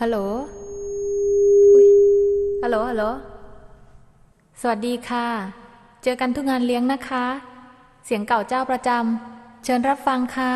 ฮัลโหลฮัลโหล ฮัลโหล สวัสดีค่ะ เจอกันทุกงานเลี้ยงนะคะ เสียงเก่าเจ้าประจำ เชิญรับฟังค่ะ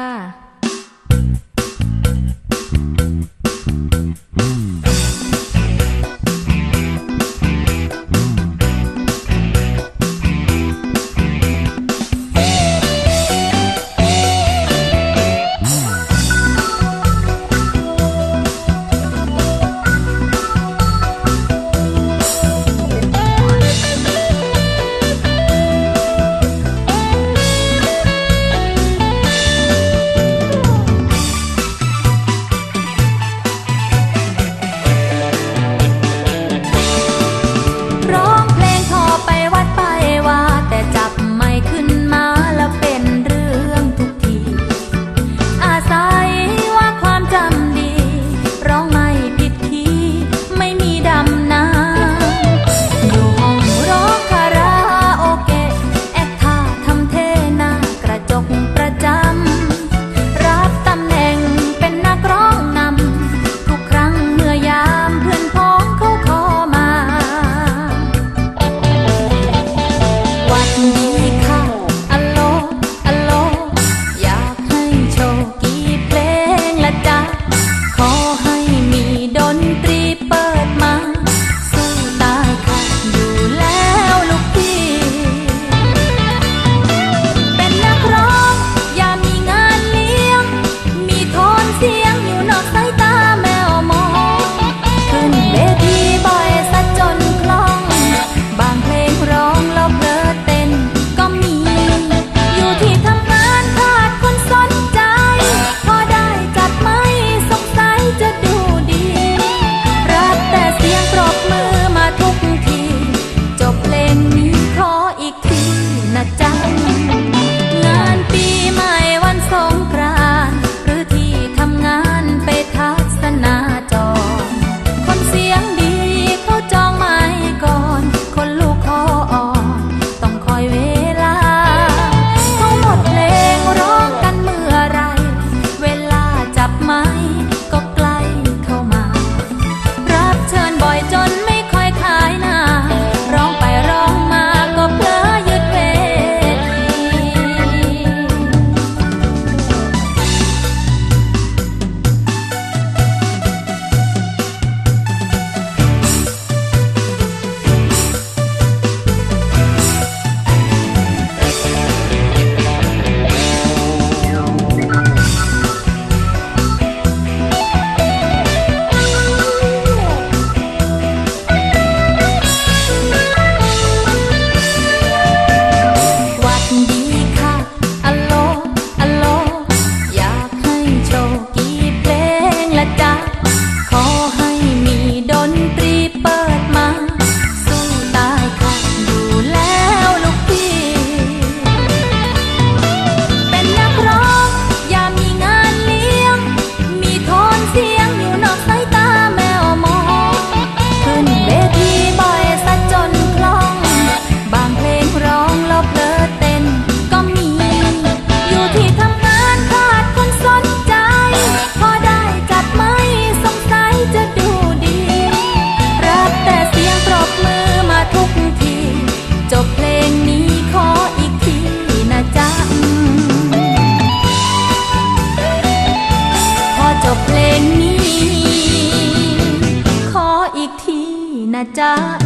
จ้า